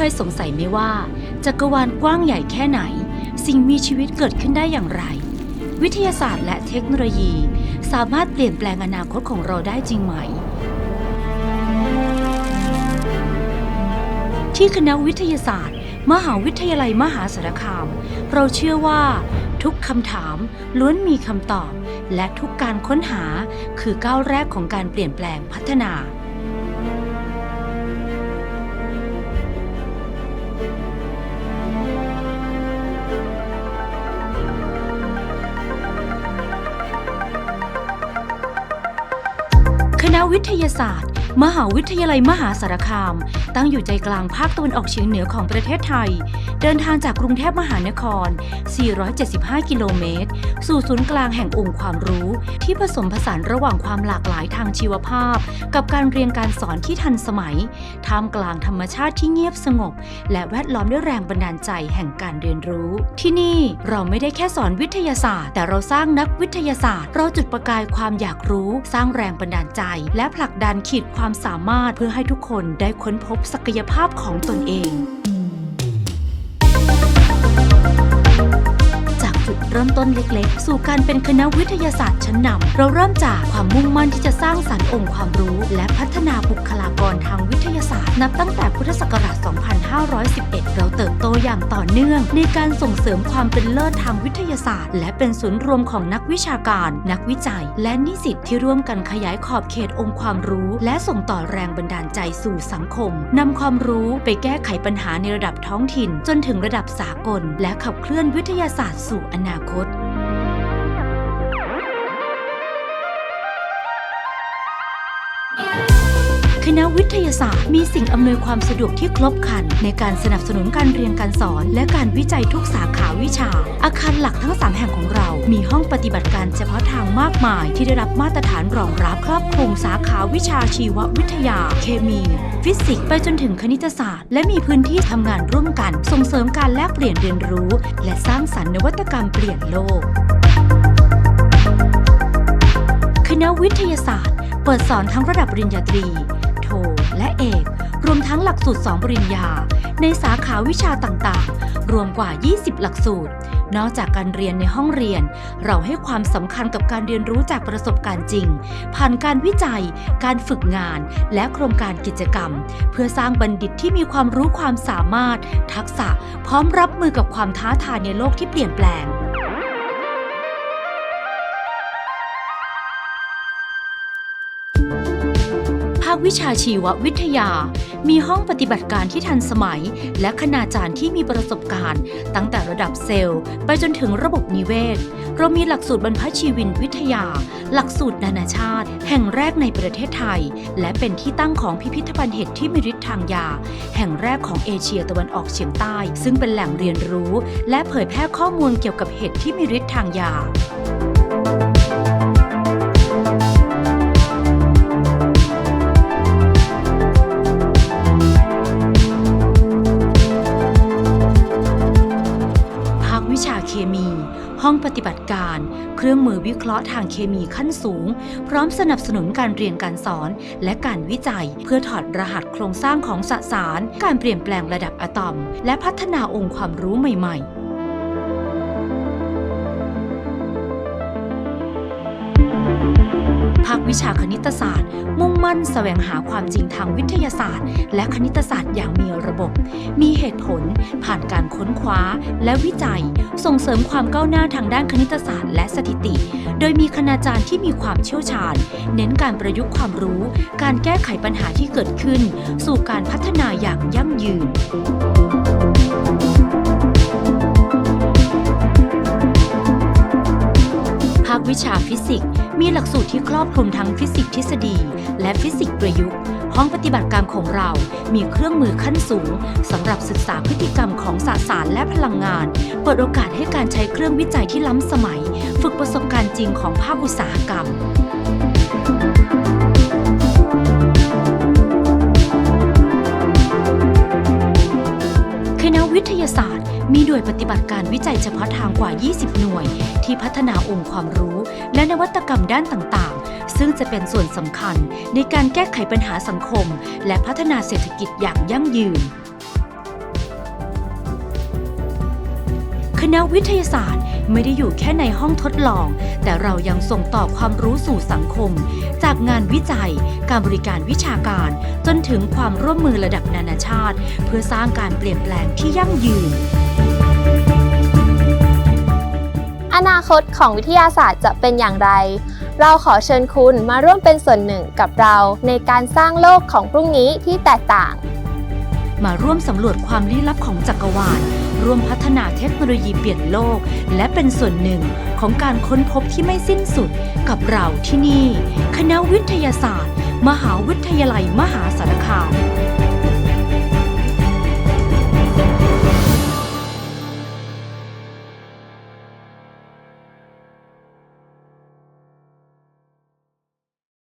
เคยสงสัยไหมว่าจักรวาลกว้างใหญ่แค่ไหน สิ่งมีชีวิตเกิดขึ้นได้อย่างไร วิทยาศาสตร์และเทคโนโลยี สามารถเปลี่ยนแปลงอนาคตของเราได้จริงไหม ที่คณะวิทยาศาสตร์ มหาวิทยาลัยมหาสารคาม เราเชื่อว่า ทุกคำถามล้วนมีคำตอบ และทุกการค้นหาคือก้าวแรกของการเปลี่ยนแปลงพัฒนา คณะวิทยาศาสตร์ มหาวิทยาลัยมหาสารคาม ตั้งอยู่ใจกลางภาคตะวันออกเฉียงเหนือของประเทศไทย เดินทางจากกรุงเทพมหานคร 475 กิโลเมตร สู่ศูนย์กลางแห่งองค์ความรู้ ที่ผสมผสานระหว่างความหลากหลายทางชีวภาพ กับการเรียนการสอนที่ทันสมัย ท่ามกลางธรรมชาติที่เงียบสงบ และแวดล้อมด้วยแรงบันดาลใจแห่งการเรียนรู้ ที่นี่เราไม่ได้แค่สอนวิทยาศาสตร์ แต่เราสร้างนักวิทยาศาสตร์ เราจุดประกายความอยากรู้ สร้างแรงบันดาลใจ และผลักดันขีดความความสามารถเพื่อให้ทุกคนได้ค้นพบศักยภาพของตนเอง จุดเริ่มต้นเล็กๆ สู่การเป็นคณะวิทยาศาสตร์ชั้นนำเราเริ่มจากความมุ่งมั่นที่จะสร้างสรรค์องค์ความรู้ และพัฒนาบุคลากรทางวิทยาศาสตร์ นับตั้งแต่พุทธศักราช 2511 เราเติบโตอย่างต่อเนื่อง ในการส่งเสริมความเป็นเลิศทางวิทยาศาสตร์ และเป็นศูนย์รวมของนักวิชาการ นักวิจัย และนิสิตที่ร่วมกันขยายขอบเขตองค์ความรู้ และส่งต่อแรงบันดาลใจสู่สังคมนำความรู้ไปแก้ไขปัญหาในระดับท้องถิ่น จนถึงระดับสากล และขับเคลื่อนวิทยาศาสตร์สู่ออนาคต คณะวิทยาศาสตร์ มีสิ่งอำนวยความสะดวกที่ครบครัน ในการสนับสนุนการเรียนการสอน และการวิจัยทุกสาขาวิชา อาคารหลักทั้ง 3 แห่งของเรา มีห้องปฏิบัติการเฉพาะทางมากมาย ที่ได้รับมาตรฐานรองรับครอบคลุมสาขาวิชาชีววิทยา เคมี ฟิสิกส์ไปจนถึงคณิตศาสตร์ และมีพื้นที่ทำงานร่วมกัน ส่งเสริมการแลกเปลี่ยนเรียนรู้ และสร้างสรรค์นวัตกรรมเปลี่ยนโลก คณะวิทยาศาสตร์ เปิดสอนทั้งระดับปริญญาตรี และเอก รวมทั้งหลักสูตร 2 ปริญญา ในสาขาวิชาต่างๆ รวมกว่า 20 หลักสูตร นอกจากการเรียนในห้องเรียน เราให้ความสำคัญกับการเรียนรู้จากประสบการณ์จริง ผ่านการวิจัย การฝึกงาน และโครงการกิจกรรม เพื่อสร้างบัณฑิตที่มีความรู้ความสามารถ ทักษะ พร้อมรับมือกับความท้าทายในโลกที่เปลี่ยนแปลงาควิชาชีววิทยา มีห้องปฏิบัติการที่ทันสมัย และคณาจารย์ที่มีประสบการณ์ ตั้งแต่ระดับเซลล์ ไปจนถึงระบบนิเวศ เรามีหลักสูตรบรรพชีวินวิทยา หลักสูตรนานาชาติ แห่งแรกในประเทศไทย และเป็นที่ตั้งของพิพิธภัณฑ์เห็ดที่มีฤทธิ์ทางยา แห่งแรกของเอเชียตะวันออกเฉียงใต้ ซึ่งเป็นแหล่งเรียนรู้ และเผยแพร่ข้อมูลเกี่ยวกับเห็ดที่มีฤทธิ์ทางยา ห้องปฏิบัติการ เครื่องมือวิเคราะห์ทางเคมีขั้นสูง พร้อมสนับสนุนการเรียนการสอน และการวิจัย เพื่อถอดรหัสโครงสร้างของสสาร การเปลี่ยนแปลงระดับอะตอม และพัฒนาองค์ความรู้ใหม่ ๆ ภาควิชาคณิตศาสตร์ มุ่งมั่นแสวงหาความจริงทางวิทยาศาสตร์ และคณิตศาสตร์อย่างมีระบบ มีเหตุผล ผ่านการค้นคว้า และวิจัย ส่งเสริมความก้าวหน้าทางด้านคณิตศาสตร์และสถิติ โดยมีคณาจารย์ที่มีความเชี่ยวชาญ เน้นการประยุกต์ความรู้ การแก้ไขปัญหาที่เกิดขึ้น สู่การพัฒนาอย่างยั่งยืน ชาฟิสิกส์ มีหลักสูตรที่ครอบคลุมทั้งฟิสิกส์ทฤษฎี และฟิสิกส์ประยุกต์ ห้องปฏิบัติการของเรา มีเครื่องมือขั้นสูงสำหรับศึกษาพฤติกรรมของสสารและพลังงาน เปิดโอกาสให้การใช้เครื่องวิจัยที่ล้ำสมัย ฝึกประสบการณ์จริงของภาคอุตสาหกรรมคณะวิทยาศาสตร์ มีหน่วยปฏิบัติการวิจัยเฉพาะทางกว่า 20 หน่วย ที่พัฒนาองค์ความรู้ และนวัตกรรมด้านต่างๆ ซึ่งจะเป็นส่วนสำคัญในการแก้ไขปัญหาสังคม และพัฒนาเศรษฐกิจอย่างยั่งยืน คณะวิทยาศาสตร์ ไม่ได้อยู่แค่ในห้องทดลอง แต่เรายังส่งต่อความรู้สู่สังคม จากงานวิจัย การบริการวิชาการ จนถึงความร่วมมือระดับนานาชาติ เพื่อสร้างการเปลี่ยนแปลงที่ยั่งยืน อนาคตของวิทยาศาสตร์จะเป็นอย่างไร เราขอเชิญคุณมาร่วมเป็นส่วนหนึ่งกับเราในการสร้างโลกของพรุ่งนี้ที่แตกต่าง มาร่วมสำรวจความลี้ลับของจักรวาล ร่วมพัฒนาเทคโนโลยีเปลี่ยนโลก และเป็นส่วนหนึ่งของการค้นพบที่ไม่สิ้นสุดกับเราที่นี่ คณะวิทยาศาสตร์ มหาวิทยาลัยมหาสารคาม